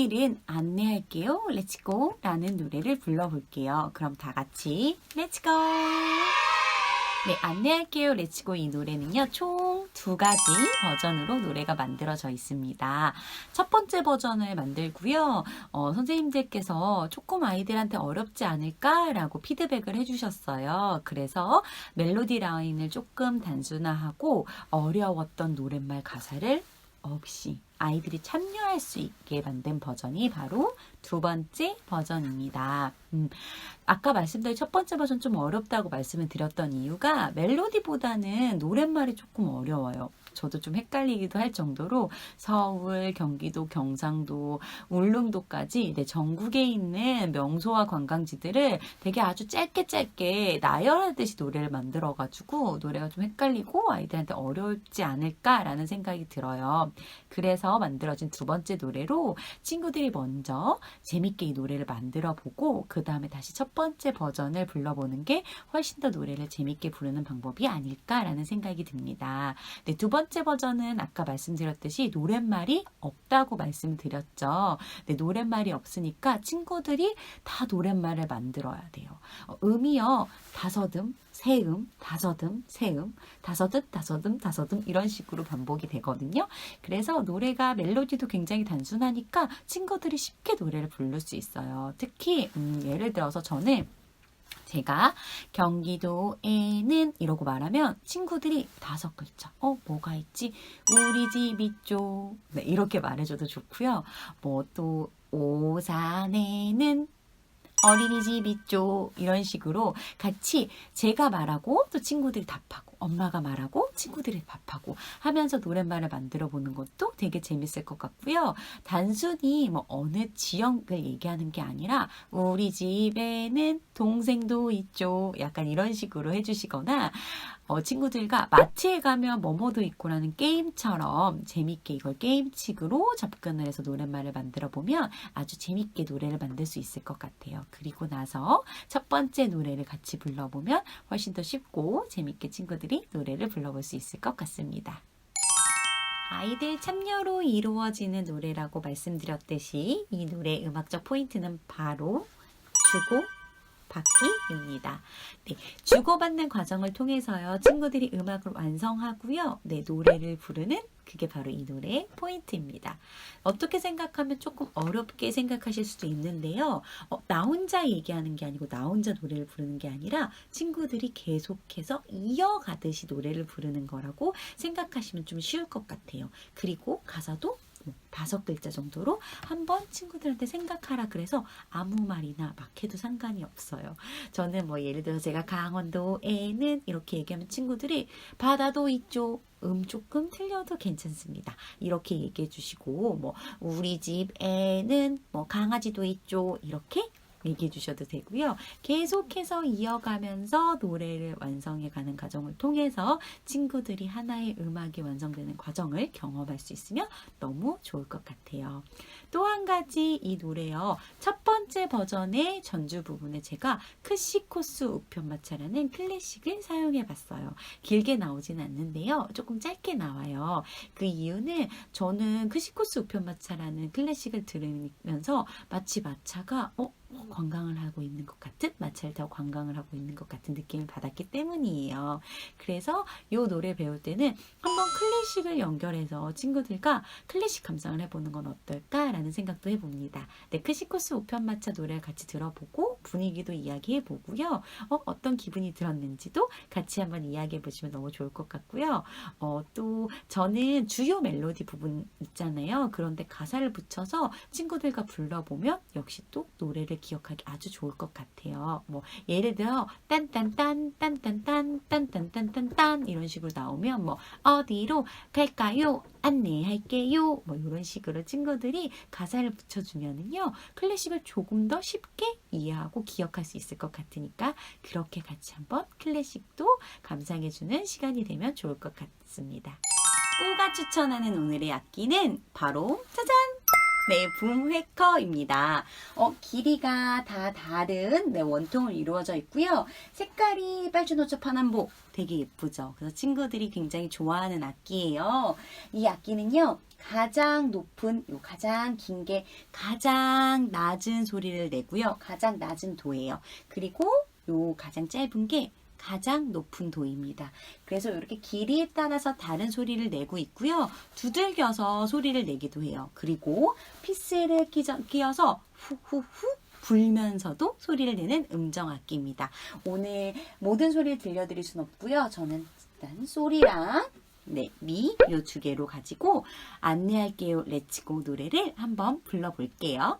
오늘은 안내할게요. 렛츠고 라는 노래를 불러볼게요. 그럼 다 같이 렛츠고! 네, 안내할게요. 렛츠고 이 노래는요, 총 두 가지 버전으로 노래가 만들어져 있습니다. 첫 번째 버전을 만들고요, 어, 선생님들께서 조금 아이들한테 어렵지 않을까라고 피드백을 해주셨어요. 그래서 멜로디 라인을 조금 단순화하고 어려웠던 노랫말 가사를 없이 아이들이 참여할 수 있게 만든 버전이 바로 두 번째 버전입니다. 음, 아까 말씀드린 첫 번째 버전 좀 어렵다고 말씀을 드렸던 이유가 멜로디보다는 노랫말이 조금 어려워요. 저도 좀 헷갈리기도 할 정도로 서울, 경기도, 경상도, 울릉도까지 네, 전국에 있는 명소와 관광지들을 되게 아주 짧게 짧게 나열하듯이 노래를 만들어가지고 노래가 좀 헷갈리고 아이들한테 어렵지 않을까라는 생각이 들어요. 그래서 만들어진 두 번째 노래로 친구들이 먼저 재밌게 이 노래를 만들어 보고 그 다음에 다시 첫 번째 버전을 불러보는 게 훨씬 더 노래를 재밌게 부르는 방법이 아닐까라는 생각이 듭니다. 네, 두 번째 버전은 아까 말씀드렸듯이 노랫말이 없다고 말씀드렸죠. 네, 노랫말이 없으니까 친구들이 다 노랫말을 만들어야 돼요. 어, 음이요, 다섯음, 세음, 다섯음, 세음, 다섯음, 다섯음, 다섯음 이런 식으로 반복이 되거든요. 그래서 노래가 멜로디도 굉장히 단순하니까 친구들이 쉽게 노래를 부를 수 있어요. 특히 음, 예를 들어서 저는 제가 경기도에는 이러고 말하면 친구들이 다섯 글자. 어, 뭐가 있지? 우리 집 있죠. 네, 이렇게 말해줘도 좋고요. 뭐 또 오산에는 어린이집 있죠. 이런 식으로 같이 제가 말하고 또 친구들이 답하고 엄마가 말하고 친구들이 답하고 하면서 노랫말을 만들어 보는 것도 되게 재밌을 것 같고요. 단순히 뭐 어느 지역을 얘기하는 게 아니라 우리 집에는 동생도 있죠. 약간 이런 식으로 해주시거나 어, 친구들과 마트에 가면 뭐뭐도 있고라는 게임처럼 재밌게 이걸 게임식으로 접근을 해서 노랫말을 만들어 보면 아주 재밌게 노래를 만들 수 있을 것 같아요. 그리고 나서 첫 번째 노래를 같이 불러보면 훨씬 더 쉽고 재밌게 친구들이 노래를 불러볼 수 있을 것 같습니다. 아이들 참여로 이루어지는 노래라고 말씀드렸듯이 이 노래 음악적 포인트는 바로 주고 받기입니다. 네, 주고받는 과정을 통해서요, 친구들이 음악을 완성하고요, 네, 노래를 부르는 그게 바로 이 노래의 포인트입니다. 어떻게 생각하면 조금 어렵게 생각하실 수도 있는데요. 어, 나 혼자 얘기하는 게 아니고 나 혼자 노래를 부르는 게 아니라 친구들이 계속해서 이어가듯이 노래를 부르는 거라고 생각하시면 좀 쉬울 것 같아요. 그리고 가사도 뭐 다섯 글자 정도로 한번 친구들한테 생각하라 그래서 아무 말이나 막 해도 상관이 없어요. 저는 뭐 예를 들어서 제가 강원도에는 이렇게 얘기하면 친구들이 바다도 있죠. 음 조금 틀려도 괜찮습니다. 이렇게 얘기해 주시고 뭐 우리 집에는 뭐 강아지도 있죠. 이렇게 얘기해 주셔도 되고요. 계속해서 이어가면서 노래를 완성해 가는 과정을 통해서 친구들이 하나의 음악이 완성되는 과정을 경험할 수 있으면 너무 좋을 것 같아요. 또 한 가지 이 노래요. 첫 번째 버전의 전주 부분에 제가 크시코스 우편마차라는 클래식을 사용해 봤어요. 길게 나오진 않는데요. 조금 짧게 나와요. 그 이유는 저는 크시코스 우편마차라는 클래식을 들으면서 마치 마차가 어 관광을 하고 있는 것 같은 마차를 타고 관광을 하고 있는 것 같은 느낌을 받았기 때문이에요. 그래서 이 노래 배울 때는 한번 클래식을 연결해서 친구들과 클래식 감상을 해보는 건 어떨까라는 생각도 해봅니다. 네, 크시코스 우편 마차 노래를 같이 들어보고 분위기도 이야기해 보고요. 어, 어떤 기분이 들었는지도 같이 한번 이야기해 보시면 너무 좋을 것 같고요. 어, 또 저는 주요 멜로디 부분 있잖아요. 그런데 가사를 붙여서 친구들과 불러보면 역시 또 노래를 기억하기 아주 좋을 것 같아요. 뭐 예를 들어 딴딴딴 딴 딴딴 딴 딴딴딴딴 이런 식으로 나오면 뭐 어디로 갈까요? 안내할게요. 뭐 이런 식으로 친구들이 가사를 붙여주면은요 클래식을 조금 더 쉽게 이해하고 기억할 수 있을 것 같으니까 그렇게 같이 한번 클래식도 감상해주는 시간이 되면 좋을 것 같습니다. 꿀가 추천하는 오늘의 악기는 바로 짜잔! 네, 붐회커입니다. 어, 길이가 다 다른 네, 원통을 이루어져 있고요. 색깔이 빨주노초 파남보 되게 예쁘죠. 그래서 친구들이 굉장히 좋아하는 악기예요. 이 악기는요. 가장 높은 요 가장 긴 게 가장 낮은 소리를 내고요. 가장 낮은 도예요. 그리고 요 가장 짧은 게 가장 높은 도입니다. 그래서 이렇게 길이에 따라서 다른 소리를 내고 있고요. 두들겨서 소리를 내기도 해요. 그리고 피스를 끼워서 후후후 불면서도 소리를 내는 음정 악기입니다. 오늘 모든 소리를 들려드릴 순 없고요. 저는 일단 소리랑 네, 미 요 두 개로 가지고 안내할게요. 렛츠고 노래를 한번 불러볼게요.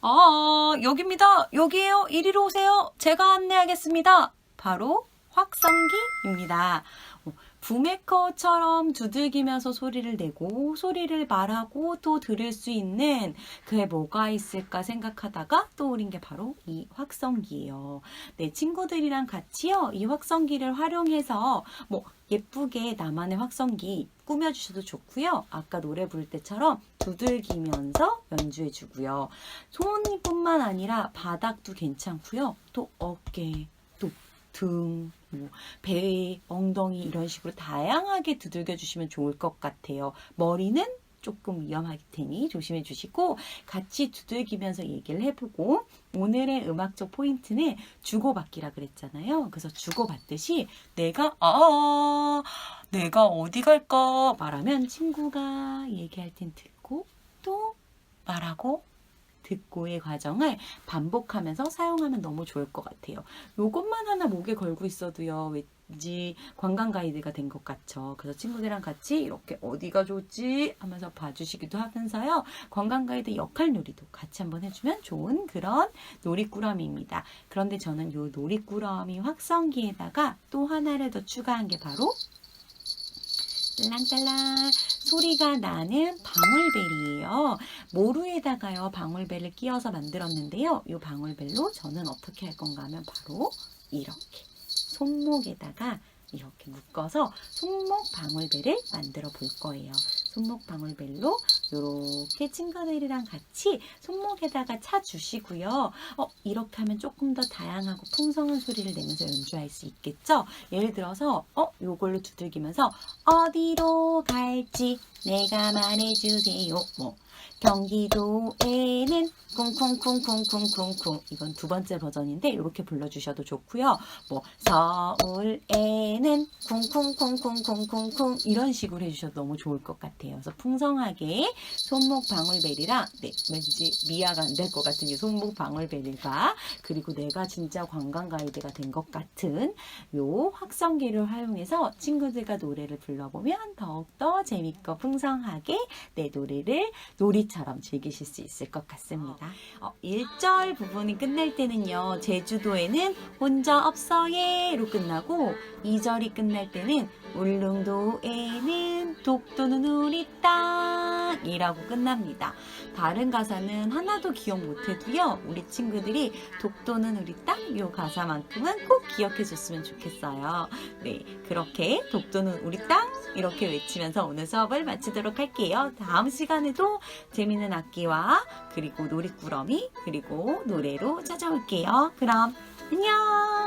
아 여기입니다. 여기에요. 이리로 오세요. 제가 안내하겠습니다. 바로 확성기입니다. 어, 부메커처럼 두들기면서 소리를 내고 소리를 말하고 또 들을 수 있는 그게 뭐가 있을까 생각하다가 떠오른 게 바로 이 확성기예요. 네, 친구들이랑 같이요. 이 확성기를 활용해서 뭐 예쁘게 나만의 확성기 꾸며주셔도 좋고요. 아까 노래 부를 때처럼 두들기면서 연주해 주고요. 손뿐만 아니라 바닥도 괜찮고요. 또 어깨, 또 등, 뭐 배, 엉덩이 이런 식으로 다양하게 두들겨 주시면 좋을 것 같아요. 머리는 조금 위험하기 테니 조심해 주시고 같이 두들기면서 얘기를 해보고 오늘의 음악적 포인트는 주고받기라 그랬잖아요. 그래서 주고받듯이 내가 아 내가 어디 갈까 말하면 친구가 얘기할 땐 듣고 또 말하고 듣고의 과정을 반복하면서 사용하면 너무 좋을 것 같아요. 요것만 하나 목에 걸고 있어도요. 왠지 관광 가이드가 된 것 같죠. 그래서 친구들이랑 같이 이렇게 어디가 좋지 하면서 봐주시기도 하면서요. 관광 가이드 역할 놀이도 같이 한번 해주면 좋은 그런 놀이꾸러미입니다. 그런데 저는 요 놀이꾸러미 확성기에다가 또 하나를 더 추가한 게 바로 딸랑딸랑 소리가 나는 방울벨이에요. 모루에다가요 방울벨을 끼워서 만들었는데요. 이 방울벨로 저는 어떻게 할 건가 하면 바로 이렇게 손목에다가 이렇게 묶어서 손목 방울벨을 만들어 볼 거예요. 손목 방울벨로 이렇게 친구들이랑 같이 손목에다가 차 주시고요. 어, 이렇게 하면 조금 더 다양하고 풍성한 소리를 내면서 연주할 수 있겠죠? 예를 들어서 어, 요걸로 두들기면서 어디로 갈지 내가 말해주세요. 뭐 경기도에는 쿵쿵쿵쿵쿵쿵쿵 이건 두 번째 버전인데 이렇게 불러주셔도 좋고요. 뭐 서울에는 쿵쿵쿵쿵쿵쿵쿵 이런 식으로 해주셔도 너무 좋을 것 같아요. 그래서 풍성하게 손목 방울벨이랑 네 왠지 미아가 안 될 것 같은 이 손목 방울벨과 그리고 내가 진짜 관광 가이드가 된 것 같은 요 확성기를 활용해서 친구들과 노래를 불러보면 더욱더 재밌고 풍성하게 내 노래를 놀이처럼 즐기실 수 있을 것 같습니다. 어, 1절 부분이 끝날 때는요, 제주도에는 혼자 없어예로 끝나고 2절이 끝날 때는 울릉도에는 독도는 우리 땅이라고 끝납니다. 다른 가사는 하나도 기억 못해도요. 우리 친구들이 독도는 우리 땅이 가사만큼은 꼭 기억해 줬으면 좋겠어요. 네, 그렇게 독도는 우리 땅 이렇게 외치면서 오늘 수업을 마치도록 할게요. 다음 시간에도 재미있는 악기와 그리고 놀이꾸러미 그리고 노래로 찾아올게요. 그럼 안녕.